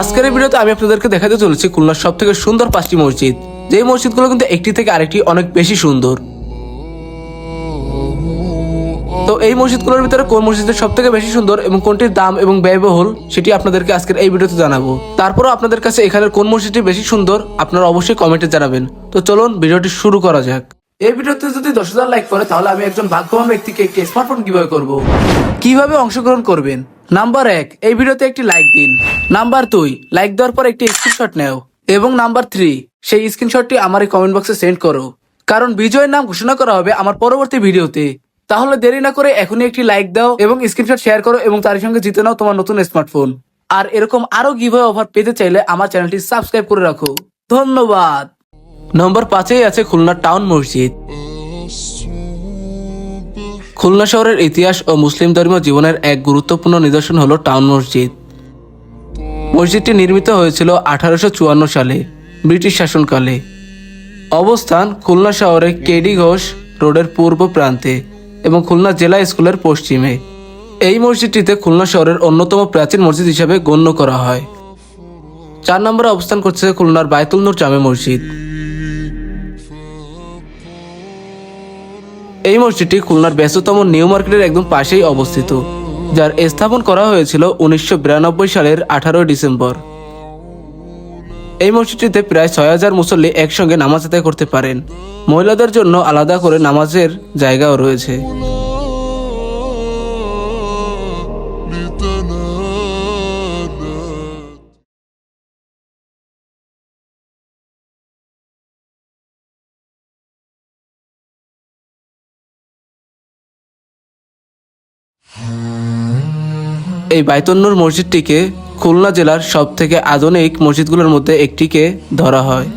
আজকের ভিডিওতে আমি আপনাদেরকে দেখাতে চলেছি খুলনার সব থেকে সুন্দর পাঁচটি মসজিদ। যে মসজিদগুলো কিন্তু একটি থেকে আরেকটি অনেক বেশি সুন্দর। তো এই মসজিদগুলোর ভিতরে কোন মসজিদের সব থেকে বেশি সুন্দর এবং কোনটির দাম এবং ব্যয়বহুল, সেটি আপনাদেরকে আজকের এই ভিডিওতে জানাব। তারপরও আপনাদের কাছে এখানের কোন মসজিদটি বেশি সুন্দর, আপনারা অবশ্যই কমেন্টে জানাবেন। তো চলুন ভিডিওটি শুরু করা যাক। এই ভিডিওতে যদি দশ হাজার লাইক করে, তাহলে আমি একজন ভাগ্যবান ব্যক্তিকে একটি স্মার্টফোন কীভাবে করব। কীভাবে অংশগ্রহণ করবেন? নাম্বার এক, এই ভিডিওতে একটি লাইক দিন। নাম্বার দুই লাইক দেওয়ার পর একটি স্ক্রিনশট নেও। এবং নাম্বার থ্রি সেই স্ক্রিনশটটি আমার এই কমেন্ট বক্সে সেন্ড করো। কারণ বিজয়ের নাম ঘোষণা করা হবে আমার পরবর্তী ভিডিওতে। তাহলে দেরি না করে এখনই একটি লাইক দাও এবং স্ক্রিনশট শেয়ার করো এবং তার সঙ্গে জিতে নাও তোমার নতুন স্মার্টফোন আর এরকম আরও গিভওয়ে অফার পেতে চাইলে আমার চ্যানেলটি সাবস্ক্রাইব করে রাখো। ধন্যবাদ। নম্বর পাঁচেই আছে খুলনা টাউন মসজিদ। খুলনা শহরের ইতিহাস ও মুসলিম ধর্মীয় জীবনের এক গুরুত্বপূর্ণ নিদর্শন হল টাউন মসজিদ। মসজিদটি নির্মিত হয়েছিল আঠারোশো চুয়ান্ন সালে, ব্রিটিশ শাসনকালে। অবস্থান খুলনা শহরে কেডি ঘোষ রোডের পূর্ব প্রান্তে এবং খুলনা জেলা স্কুলের পশ্চিমে। এই মসজিদটিতে খুলনা শহরের অন্যতম প্রাচীন মসজিদ হিসাবে গণ্য করা হয়। চার নম্বরে অবস্থান করছে খুলনার বায়তুল নূর জামে মসজিদ। এই মসজিদটি খুলনার ব্যস্ততম নিউ মার্কেটের একদম পাশেই অবস্থিত, যার স্থাপন করা হয়েছিল উনিশশো বিরানব্বই সালের আঠারোই ডিসেম্বর। এই মসজিদটিতে প্রায় ছয় হাজার মুসল্লি একসঙ্গে নামাজ আদায় করতে পারেন। মহিলাদের জন্য আলাদা করে নামাজের জায়গাও রয়েছে। এই বাইতন্নুর মসজিদটিকে খুলনা জেলার সব থেকে আধুনিক মসজিদগুলোর মধ্যে একটিকে ধরা হয়।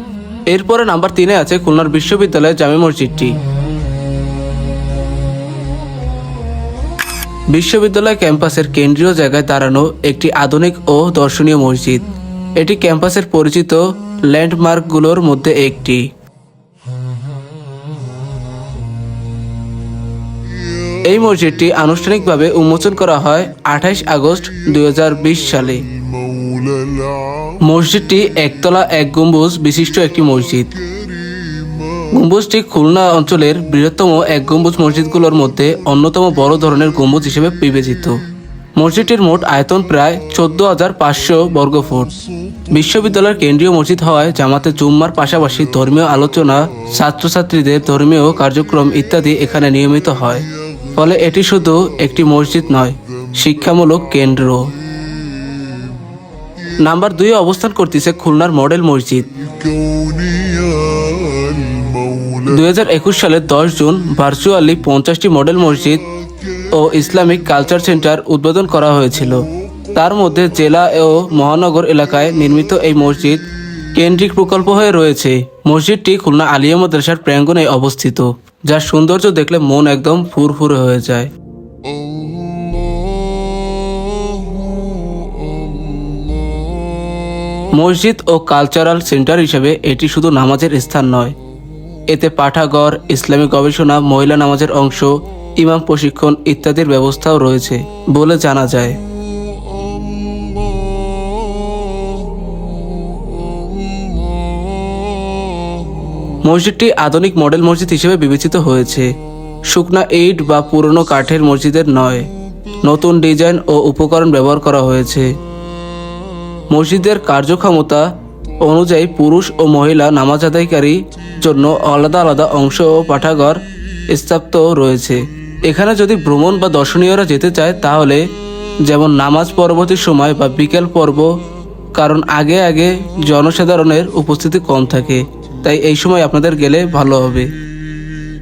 এরপরে নাম্বার তিনে আছে খুলনার বিশ্ববিদ্যালয়ের জামে মসজিদটি। বিশ্ববিদ্যালয় ক্যাম্পাসের কেন্দ্রীয় জায়গায় দাঁড়ানো একটি আধুনিক ও দর্শনীয় মসজিদ। এটি ক্যাম্পাসের পরিচিত ল্যান্ডমার্কগুলোর মধ্যে একটি। এই মসজিদটি আনুষ্ঠানিকভাবে উন্মোচন করা হয় আঠাইশ আগস্ট দুই হাজার বিশ সালে। মসজিদটি একতলা এক গম্বুজ বিশিষ্ট একটি মসজিদ। গম্বুজটি খুলনা অঞ্চলের বৃহত্তম এক গম্বুজ মসজিদগুলোর মধ্যে অন্যতম বড় ধরনের গম্বুজ হিসেবে বিবেচিত। মসজিদটির মোট আয়তন প্রায় চোদ্দ হাজার পাঁচশো বর্গফুট বিশ্ববিদ্যালয়ের কেন্দ্রীয় মসজিদ হওয়ায় জামাতে জুম্মার পাশাপাশি ধর্মীয় আলোচনা, ছাত্রছাত্রীদের ধর্মীয় কার্যক্রম ইত্যাদি এখানে নিয়মিত হয়। ফলে এটি শুধু একটি মসজিদ নয়, শিক্ষামূলক কেন্দ্র। নাম্বার দুই অবস্থান করতেছে খুলনার মডেল মসজিদ। দুই হাজার একুশ সালের দশ জুন ভার্চুয়ালি পঞ্চাশটি মডেল মসজিদ ও ইসলামিক কালচার সেন্টার উদ্বোধন করা হয়েছিল। তার মধ্যে জেলা ও মহানগর এলাকায় নির্মিত এই মসজিদ কেন্দ্রিক প্রকল্প হয়ে রয়েছে। মসজিদটি খুলনা আলিয়া মাদ্রাসার প্রাঙ্গণে অবস্থিত। যার সৌন্দর্য দেখলে মন একদম ফুরফুরে হয়ে যায়। মসজিদ ও কালচারাল সেন্টার হিসেবে এটি শুধু নামাজের স্থান নয়। এতে পাঠাগর ইসলামিক গবেষণা, মহিলা নামাজের অংশ, ইমাম প্রশিক্ষণ ইত্যাদির ব্যবস্থাও রয়েছে বলে জানা যায়। মসজিদটি আধুনিক মডেল মসজিদ হিসেবে বিবেচিত হয়েছে। শুকনা ইট বা পুরনো কাঠের মসজিদের নয়। নতুন ডিজাইন ও উপকরণ ব্যবহার করা হয়েছে। মসজিদের কার্যক্ষমতা অনুযায়ী পুরুষ ও মহিলা নামাজ আদায়কারী জন্য আলাদা আলাদা অংশ ও পাঠাগার স্থাপিত রয়েছে। এখানে যদি ভ্রমণ বা দর্শনীয়রা যেতে চায়, তাহলে যেমন নামাজ পরবর্তী সময় বা বিকেল পর্ব, কারণ আগে আগে জনসাধারণের উপস্থিতি কম থাকে। তাই এই সময় আপনাদের গেলে ভালো হবে।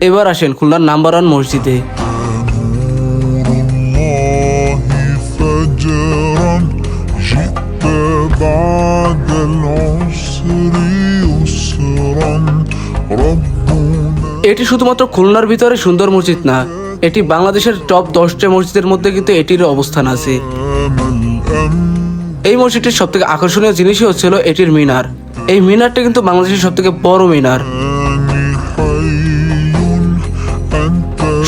এবার আসেন খুলনার নাম্বার ওয়ান মসজিদে। এটি শুধুমাত্র খুলনার ভিতরে সুন্দর মসজিদ না, এটি বাংলাদেশের টপ দশটা মসজিদের মধ্যে কিন্তু এটির অবস্থান আছে। এই মসজিদটির সবথেকে আকর্ষণীয় জিনিসই হচ্ছিল এটির মিনার। এই মিনারটা কিন্তু বাংলাদেশের সব থেকে বড় মিনার।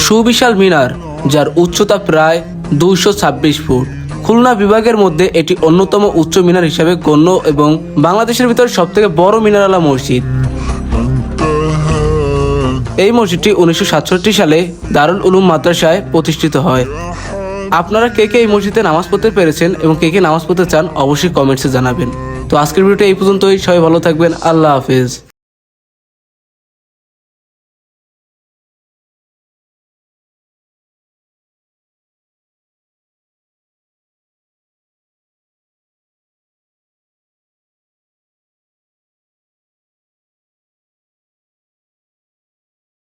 সুবিশাল মিনার, যার উচ্চতা প্রায় দুইশো ছাব্বিশ ফুট। খুলনা বিভাগের মধ্যে এটি অন্যতম উচ্চ মিনার হিসাবে গণ্য এবং বাংলাদেশের ভিতরে সব থেকে বড় মিনারালা মসজিদ। এই মসজিদটি উনিশশো সাতষট্টি সালে দারুল উলুম মাদ্রাসায় প্রতিষ্ঠিত হয়। আপনারা কে কে এই মসজিদে নামাজ পড়তে পেরেছেন এবং কে কে নামাজ পড়তে চান, অবশ্যই কমেন্টসে জানাবেন। তো আজকের ভিডিওটা এই পর্যন্তই। সবাই ভালো থাকবেন। আল্লাহ হাফিজ।